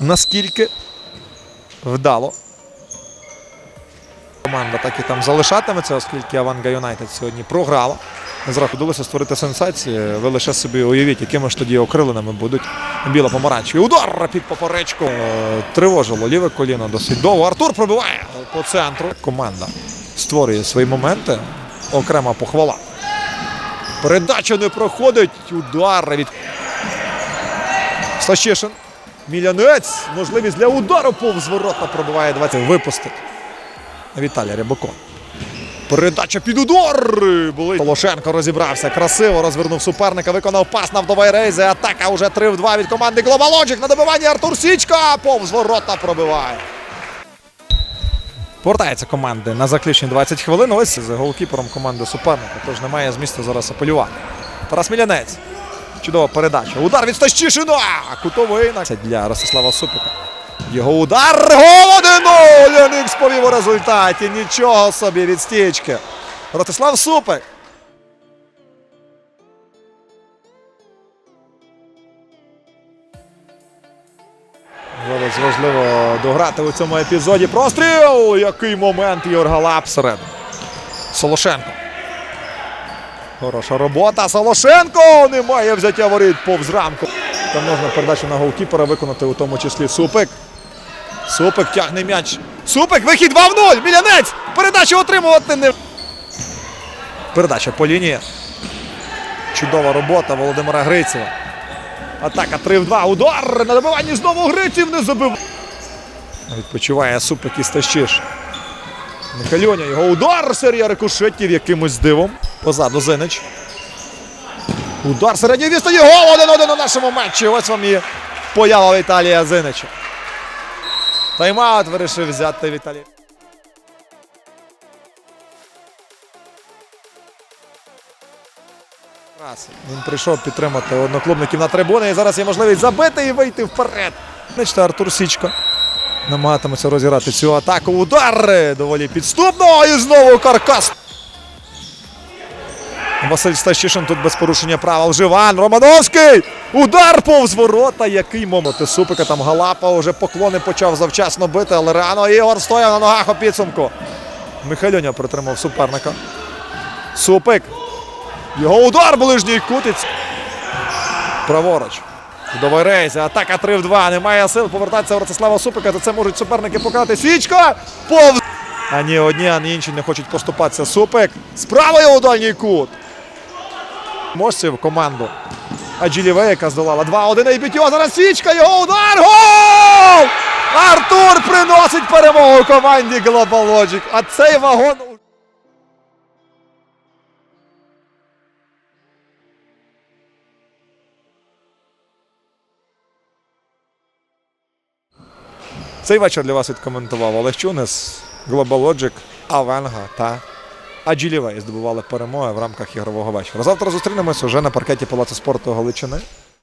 наскільки вдало. Команда так і там залишатиметься, оскільки Аванга Юнайтед сьогодні програла. Не зразу створити сенсації. Ви лише собі уявіть, якими ж тоді окриленими будуть біло помаранчеві. Удар під поперечку. Е, Тривожило ліве коліно досить довго. Артур пробиває по центру. Команда створює свої моменти. Окрема похвала. Передача не проходить. Удар від Стащишин. Мілянець. Можливість для удару повз ворота пробиває 20. Випустить. Віталій Рябокон. Передача під удар. Були. Полошенко розібрався. Красиво розвернув суперника. Виконав пас на вдовий рейзи. Атака уже 3 в 2 від команди Глобалоджик. На добиванні Артур Січка. Повз ворота пробиває. Повертається команди на заключні 20 хвилин. Ось за голкіпером команди суперника. Тож немає змісту зараз апелювати. Тарас Мілянець. Чудова передача. Удар від Стащишина. Кутовий на- Це для Ростислава Супика. Його удар. Гол 1-0. Ленікс повів у результаті. Нічого собі від стічки. Ростислав Супик. Важливо дограти у цьому епізоді. Простріл! Який момент Єргала всередину. Солошенко. Хороша робота. Солошенко! Немає взяття воріт повз рамку. Там можна передачу на голкіпера виконати, у тому числі Супик. Супик тягне м'яч. Супик, вихід 2 в 0. Мілянець! Передачу отримувати не. Передача по лінії. Чудова робота Володимира Грицева. Атака 3 в 2. Удар! На добиванні знову Гриців не забив. Відпочиває Супик і Стащиш. Михальоня, його удар, серія рикошетів якимось дивом. Позаду Зинич. Удар середньої відстані. Гол 1-1 у нашому матчі. Ось вам і поява Віталія Зинича. Тайм-аут вирішив взяти Віталій. Він прийшов підтримати одноклубників на трибуни. І зараз є можливість забити і вийти вперед. Бачите, Артур Січка намагатиметься розіграти цю атаку. Удар доволі підступно. І знову каркас. Василь Стащишин тут без порушення правил. Живан Романовський. Удар повз ворота. Який момент. Супика там Галапа вже поклони почав завчасно бити, але рано Ігор стояв на ногах у підсумку. Михайлюня притримав суперника. Супик. Його удар ближній кутиць. Праворуч. Вдовий рейс. Атака 3 в 2. Немає сил повертатися у Ростислава Супика. За це можуть суперники покати. Січка! Повз. Ані одні, ані інші не хочуть поступатися. Супик. Справа у дальній кут. Можців команду. Аджиліве, яка здолала 2-1 і бітьо. Зараз Січка. Його удар. Гол! Артур приносить перемогу команді Global Logic. А цей вагон. Цей вечір для вас відкоментував Олег Чунес, Logic, Авенга та Аджилівей здобували перемоги в рамках ігрового вечора. Завтра зустрінемось уже на паркеті Палацу спорту Галичини.